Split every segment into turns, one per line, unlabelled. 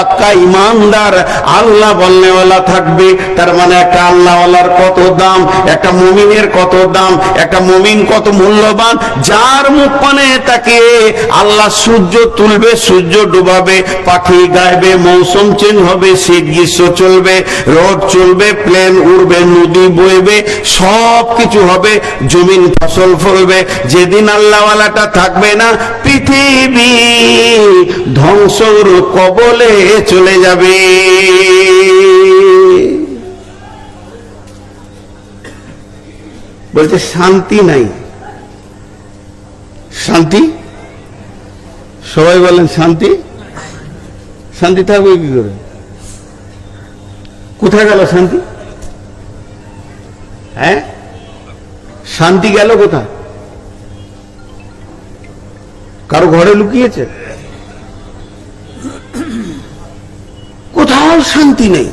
পাক্কা ইমানদার, আল্লাহ বলনেওয়ালা থাকবে। তার মানে একটা আল্লাহওয়ালার কত দাম, একটা মুমিনের কত দাম, একটা মুমিন কত মূল্যবান, যার মুখ পানে তাকে আল্লাহ সূর্য তুলবে, সূর্য ডুবাবে, পাখি গাইবে, মৌসুম চেঞ্জ হবে, শীত গ্রীষ্ম চলবে রোড চলবে প্লেন উড়বে, নদী বইবে সব কিছু হবে, জমিন ফসল ফলবে। যেদিন আল্লাহওয়ালাটা থাকবে না, পৃথিবী ধ্বংসর কবলে চলে যাবে। বলছে, শান্তি নাই। শান্তি? সবাই বলেন, শান্তি? শান্তি থাকবে কি করে? কোথায় গেল শান্তি? হ্যাঁ? শান্তি গেল কোথায়? কারও ঘরে লুকিয়েছে? কোথাও শান্তি নেই।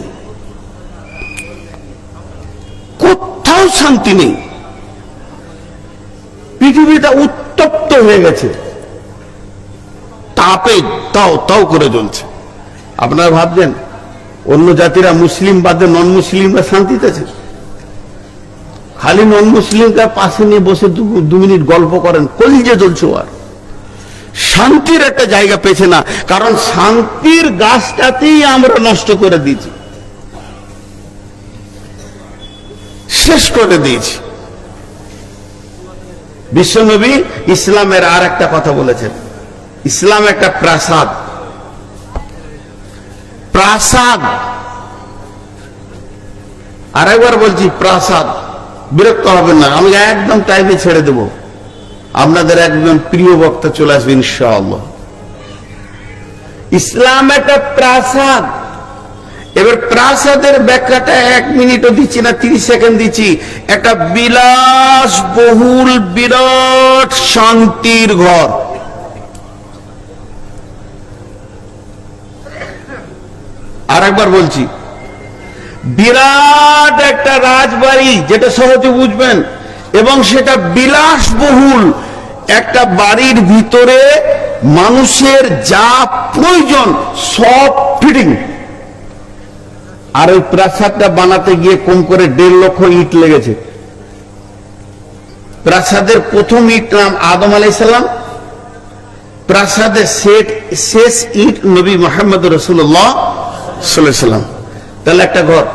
কোথাও শান্তি নেই। পৃথিবীটা উত্তপ্ত হয়ে গেছে। তাপে তাও তাও করে জ্বলছে। আপনারা ভাবছেন, অন্য জাতিরা মুসলিম বাদে নন মুসলিমরা শান্তিতে আছে? খালি নন মুসলিমরা পাশে নিয়ে বসে দু- মিনিট গল্প করেন, কলিজে ও আর শান্তির একটা জায়গা পেয়েছে না। কারণ শান্তির গাছটাতেই আমরা নষ্ট করে দিয়েছি। শেষ করে দিয়েছি। বিশ্বনবী ইসলামের আর একটা কথা বলেছেন। ইসলাম একটা প্রাসাদ। প্রাসাদ। আরেকবার বলছি প্রাসাদ। বিরক্ত হবেন না, আমি একদম টাইমে ছেড়ে দেব। আপনাদের একজন প্রিয় বক্তা চলে আসবে ইনশাআল্লাহ। ইসলাম একটা প্রাসাদ। এবার প্রাসাদের ব্যাখ্যাটা এক মিনিটও দিচ্ছি না, তিরিশ সেকেন্ড দিচ্ছি। একটা বিলাস বহুল বিরাট, শান্তির ঘর। আর একবার বলছি, বিরাট একটা রাজবাড়ি, যেটা সহজে বুঝবেন। এবং সেটা বিলাসবহুল। একটা বাড়ির ভিতরে মানুষের যা প্রয়োজন, সব ফিটিং আর ওই প্রাসাদটা বানাতে গিয়ে কম করে দেড় লক্ষ ইট লেগেছে। প্রাসাদের প্রথম ইট নাম আদম আলাইসাল্লাম প্রাসাদের শেষ শেষ ইট নবী মোহাম্মদ রসুল্লাহ সাল্লাম। তাহলে একটা ঘর।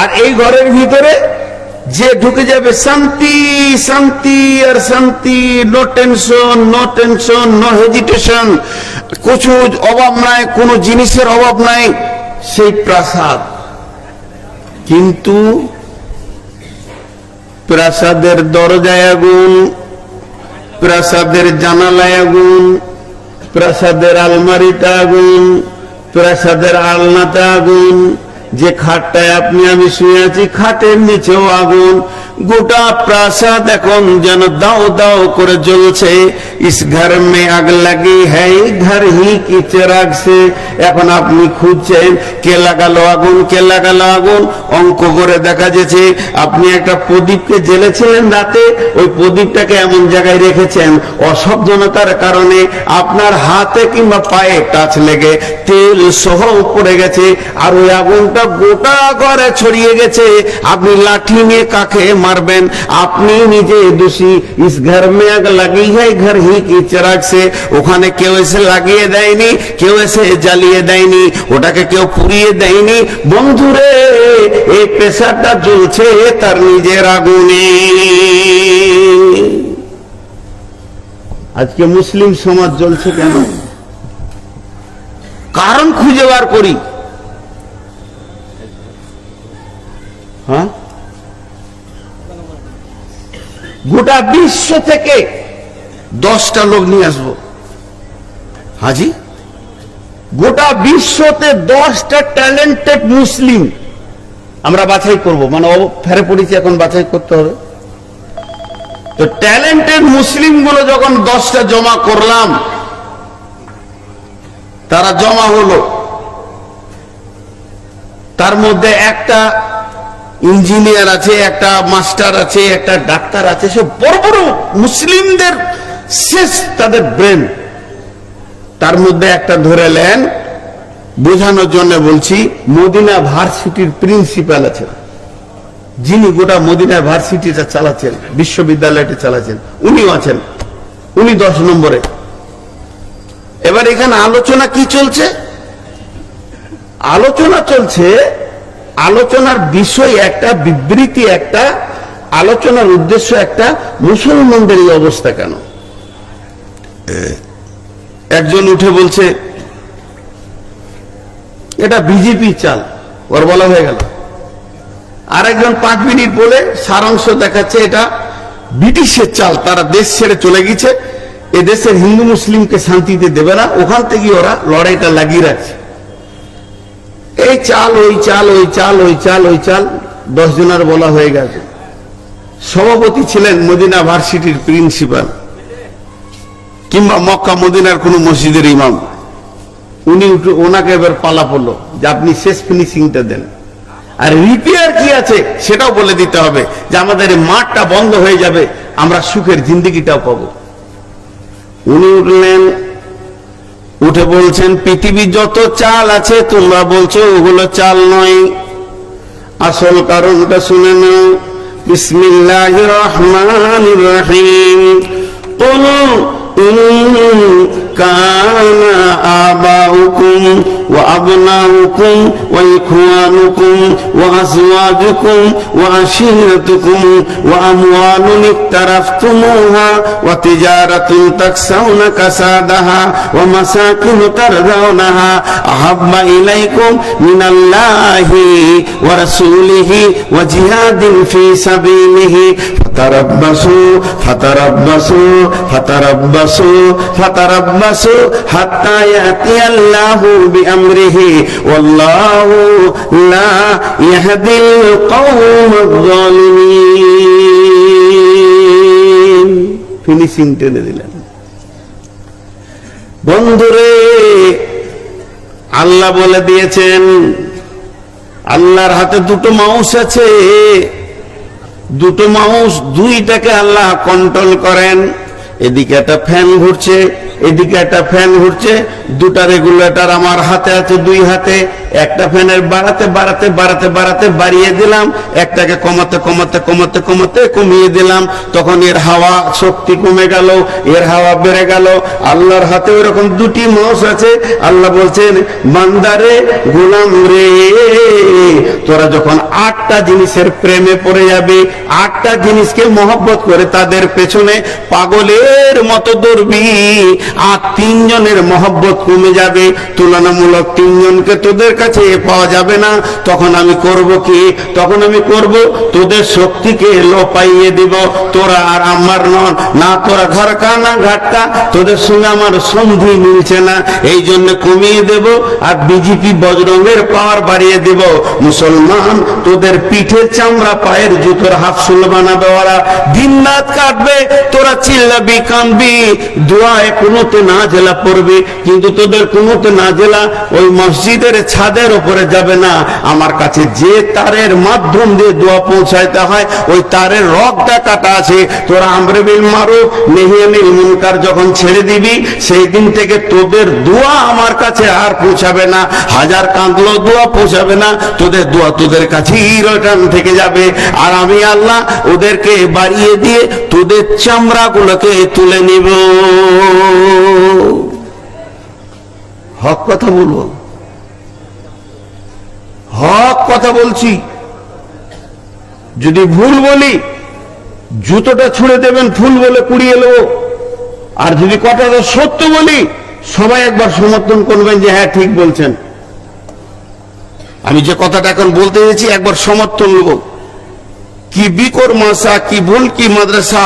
আর এই ঘরের ভিতরে যে ঢুকে যাবে, শান্তি শান্তি আর শান্তি no tension no tension no hesitation কিছু অভাব নাই, কোনো জিনিসের অভাব নাই, সেই প্রাসাদ। কিন্তু প্রাসাদের দরজায় আগুন, প্রাসাদের জানালায় আগুন, প্রাসাদের আলমারিতে আগুন, প্রাসাদের আলনাতে আগুন যে খাটটায় আপনি আমি শুয়ে আছি খাটের নিচেও আগুন। গোটা প্রাসাদ এখন যেন দাও দাও করে জ্বলছে। ইস ঘর মে আগ লাগি হ্যাঁ ঘর হি কি চেরাগ সে? এখন আপনি খুঁজছেন কে লাগালো আগুন, কে লাগালো আগুন? অঙ্ক করে দেখা যাচ্ছে আপনি একটা প্রদীপকে জ্বেলেছিলেন রাতে, ওই প্রদীপটাকে এমন জায়গায় রেখেছেন। অসাবধানতার কারণে আপনার হাতে কিংবা পায়ে টাচ লেগে তেল সহ পড়ে গেছে, আর ওই আগুনটা গোটা ঘরে ছড়িয়ে গেছে। আপনি লাঠি নিয়ে কাকে মারবেন আপনি নিজে দোষী ইস ঘর মে আগ লাগি है घर ही की চিরাগ সে ওখানে কেউ এসে লাগিয়ে দেয়নি কেউ এসে জ্বালিয়ে দেয়নি ওটাকে কেউ পুড়িয়ে দেয়নি বন্ধুরে এই পেশাটা জ্বলছে তার নিজের আগুনে আজকে মুসলিম সমাজ জ্বলছে কেন কারণ খুঁজে বার করি হ্যাঁ গোটা বিশ্ব থেকে দশটা লোক নিয়ে আসব। হাজি? গোটা বিশ্বতে দশটা ট্যালেন্টেড মুসলিম আমরা বাছাই করব। মানে ফেরে পড়েছি, এখন বাছাই করতে হবে। তো ট্যালেন্টেড মুসলিমগুলো যখন দশটা জমা করলাম, তারা জমা হলো। তার মধ্যে একটা ইঞ্জিনিয়ার আছে, একটা মাস্টার আছে, একটা ডাক্তার আছে সব বড় বড় মুসলিমদের শেষ তাদের ব্রেন। তার মধ্যে একটা ধরে নেন, বোঝানোর জন্য বলছি, মদিনা ভার্সিটির প্রিন্সিপাল আছেন। যিনি গোটা মদিনা ভার্সিটিটা চালাচ্ছেন, বিশ্ববিদ্যালয়টি চালাচ্ছেন, উনিও আছেন। উনি দশ নম্বরে। এবার এখানে আলোচনা কি চলছে? আলোচনা চলছে আলোচনার বিষয় একটা বিবৃতি একটা আলোচনার উদ্দেশ্য একটা মুসলমানদের এই অবস্থা কেন? একজন উঠে বলছে এটা বিজেপি চাল ওর বলা হয়ে গেল। আরেকজন পাঁচ মিনিট বলে সারাংশ দেখাচ্ছে এটা ব্রিটিশের চাল তারা দেশ ছেড়ে চলে গেছে এ দেশের হিন্দু মুসলিমকে শান্তিতে দেবে না ওখান থেকে ওরা লড়াইটা লাগিয়ে রাখছে। এই চাল, ওই চাল ওই চাল ওই চাল ওই চাল। দশ জনের বলা হয়ে গেছে। সভাপতি ছিলেন মদিনা ভার্সিটির প্রিন্সিপাল, কিংবা মক্কা মদিনার কোন মসজিদের ইমাম। উনি উঠে ওনাকে এবার পালা পড়ল যে আপনি শেষ ফিনিশিংটা দেন। আর রিপেয়ার কি আছে সেটাও বলে দিতে হবে যে আমাদের মাঠটা বন্ধ হয়ে যাবে, আমরা সুখের জিন্দিগিটাও পাবো। উনি উঠলেন উঠে বলছেন পৃথিবী যত চাল আছে, তোমরা বলছো ওগুলো চাল নয়। আসল কারণটা শুনে নাও। বিসমিল্লাহ রহমান রহিম। কোন কানা আবাউকুম وأبناؤكم وإخوانكم وأزواجكم وعشيرتكم وأموال اقترفتموها وتجارة تكسون كسادها ومساكن ترضونها أحب إليكم من الله ورسوله وجهاد في سبيله فتربصوا فتربصوا فتربصوا فتربصوا حتى يأتي الله بأمره والله لا يهدي القوم الظالمين ফিনিশিং টেনে দিলেন বন্ধুরে আল্লাহ বলে দিয়েছেন আল্লাহর হাতে দুটো মাউস আছে দুটো মাউস দুইটাকে আল্লাহ কন্ট্রোল করেন এদিকে একটা ফ্যান ঘুরছে এদিকে একটা ফ্যান ঘুরছে দুটা রেগুলেটর আমার হাতে আছে দুই হাতে। একটা ফ্যানের বাড়াতে বাড়াতে বাড়াতে বাড়াতে বাড়িয়ে দিলাম, একটাকে কমাতে কমাতে কমাতে কমাতে কমিয়ে দিলাম। তখন এর হাওয়া শক্তি কমে গেল, এর হাওয়া বেড়ে গেল। আল্লাহর হাতে ওরকম দুটি মাউস আছে। আল্লাহ বলছেন, বান্দারে, গোলাম রে, তোরা যখন আটটা জিনিসের প্রেমে পড়ে যাবে, আটটা জিনিসকে মহব্বত করে তাদের পেছনে পাগলের মতো দৌড়বি, আর তিনজনের মহব্বত কমে যাবে। তুলনামূলক তিনজনকে তোদের কাছে পাওয়া যাবে না। তখন আমি করব কি? তখন আমি করব, তোদের শক্তিকে লোপাইয়ে দিব। তোরা আর আমার নন। না তোরা ঘরকা না ঘাটকা তোদের সঙ্গে আমার সন্ধি মিলছে না। এই জন্য কমিয়ে দেব আর বিজেপি বজরঙ্গের পাওয়ার বাড়িয়ে দেব। মুসলমান, তোদের পিঠের চামড়া, পায়ের জুতোর হাফসুল বানাবে ওরা দিন রাত কাটবে, তোরা চিল্লাবি, কানবি। দোয়ায় কোনোতে না জেলা পড়বে। কিন্তু তোদের কোনোতে না জেলা ওই মসজিদের ছাদের ওপরে যাবে না। আমার কাছে যে তারের মাধ্যম দিয়ে দোয়া পৌঁছাইতে হয়, ওই তারের রগটা কাটা আছে। তোরা আমরেবিল মারো নেহিয়ানিল মুনকার যখন ছেড়ে দিবি, সেই দিন থেকে তোদের দোয়া আমার কাছে আর পৌঁছাবে না। হাজার কাঁদলো, দোয়া পৌঁছাবে না। তোদের দোয়া তোদের কাছেই রিটার্ন থেকে যাবে। আর আমি আল্লাহ ওদেরকে বাড়িয়ে দিয়ে তোদের চামড়াগুলোকে তুলে নিব। হক কথা বলব। হক কথা বলছি। যদি ভুল বলি, জুতোটা ছুঁড়ে দেবেন, ফুল বলে কুড়িয়ে নেব। আর যদি কথাটা সত্য বলি, সবাই একবার সমর্থন করবেন যে হ্যাঁ ঠিক বলছেন। আমি যে কথাটা এখন বলতে গেছি একবার সমর্থন নেব। কি বিকর মাসা, কি ভুল, কি মাদ্রাসা?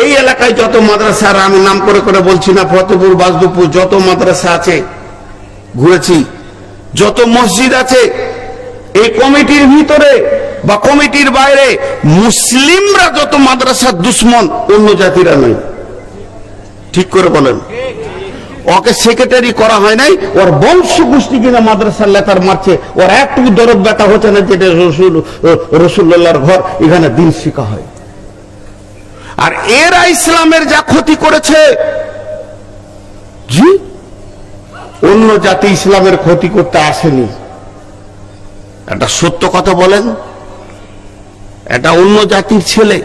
এই এলাকায় যত মাদ্রাসা আর আমি নাম করে করে বলছি না, ফতেপুর বাসদুপুর যত মাদ্রাসা আছে, ঘুরেছি। যত মসজিদ আছে, এই কমিটির ভিতরে বা কমিটির বাইরে মুসলিমরা যত মাদ্রাসার দুশ্মন, অন্য জাতিরা নয় ঠিক করে বলেন। ওকে সেক্রেটারি করা হয় নাই, ওর বংশ গোষ্ঠী কিনা মাদ্রাসার লেখার মারছে, ওর একটু দরদ ব্যথা হচ্ছে না যেটা রসুল, রসুল্লাহর ঘর, এখানে দিন শিখা হয়। আর এরা ইসলামের যা ক্ষতি করেছে, জি? অন্য জাতি ইসলামের ক্ষতি করতে আসেনি। একটা সত্য কথা বলেন এটা অন্য জাতির ছেলে,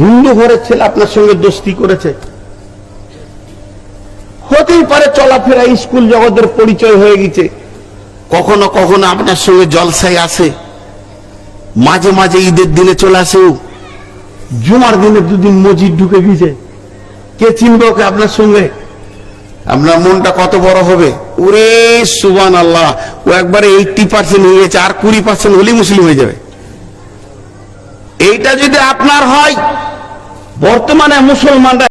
হিন্দু ঘরের ছেলে আপনার সঙ্গে দোস্তি করেছে। হতেই পারে চলাফেরা, স্কুল জগতের পরিচয় হয়ে গেছে। কখনো কখনো আপনার সঙ্গে জলসায় আসে মাঝে মাঝে ঈদের দিনে চলে আসেও জুমার দিনে দুদিন মসজিদ ঢুকে গেছে। কে চিনবে ওকে আপনার সঙ্গে? আপনার মনটা কত বড় হবে? ওরে সুবান আল্লাহ ও একবারে এইটি পার্সেন্ট হয়ে গেছে, আর কুড়ি পার্সেন্ট হলেই মুসলিম হয়ে যাবে। এইটা যদি আপনার হয়, বর্তমানে মুসলমানরা